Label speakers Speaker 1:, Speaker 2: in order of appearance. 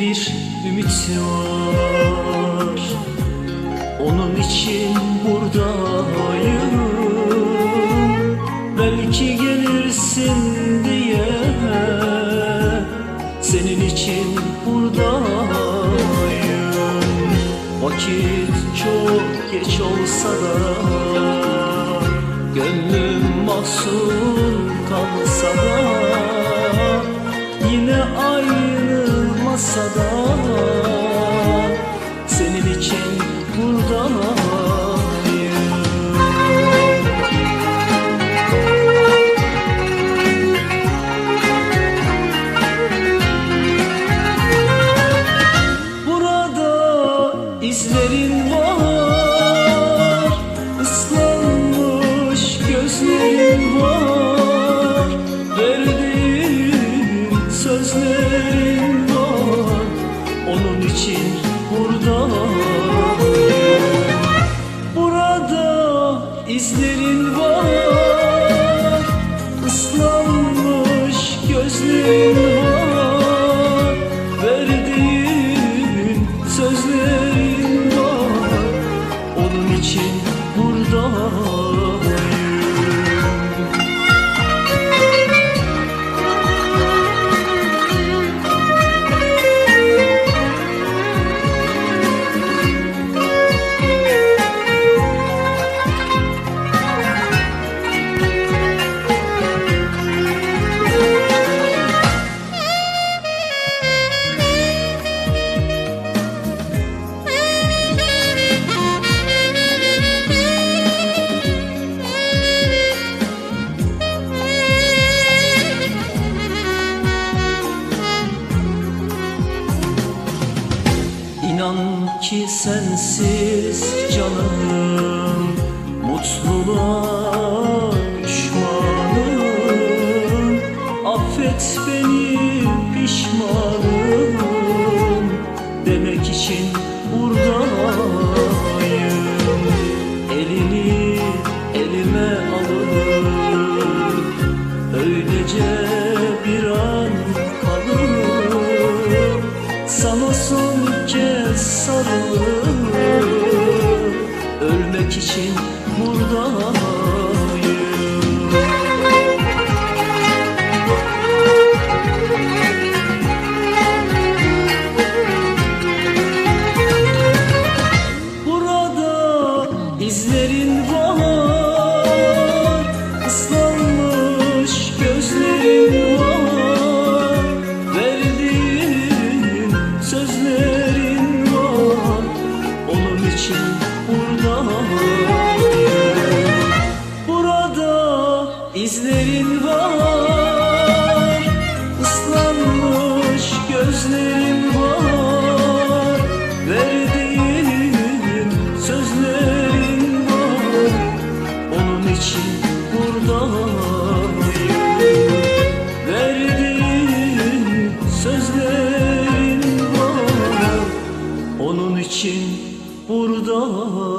Speaker 1: bir ümit var. Onun için buradayım Belki gelirsin diye Senin için buradayım Vakit çok geç olsa da Gönlüm mahzun kalsa da nossa dor. İçin buradayım Burada izlerin var. Islanmış gözlerin ki sensiz canım. Mutluluğa için buradayım var Onun için buradayım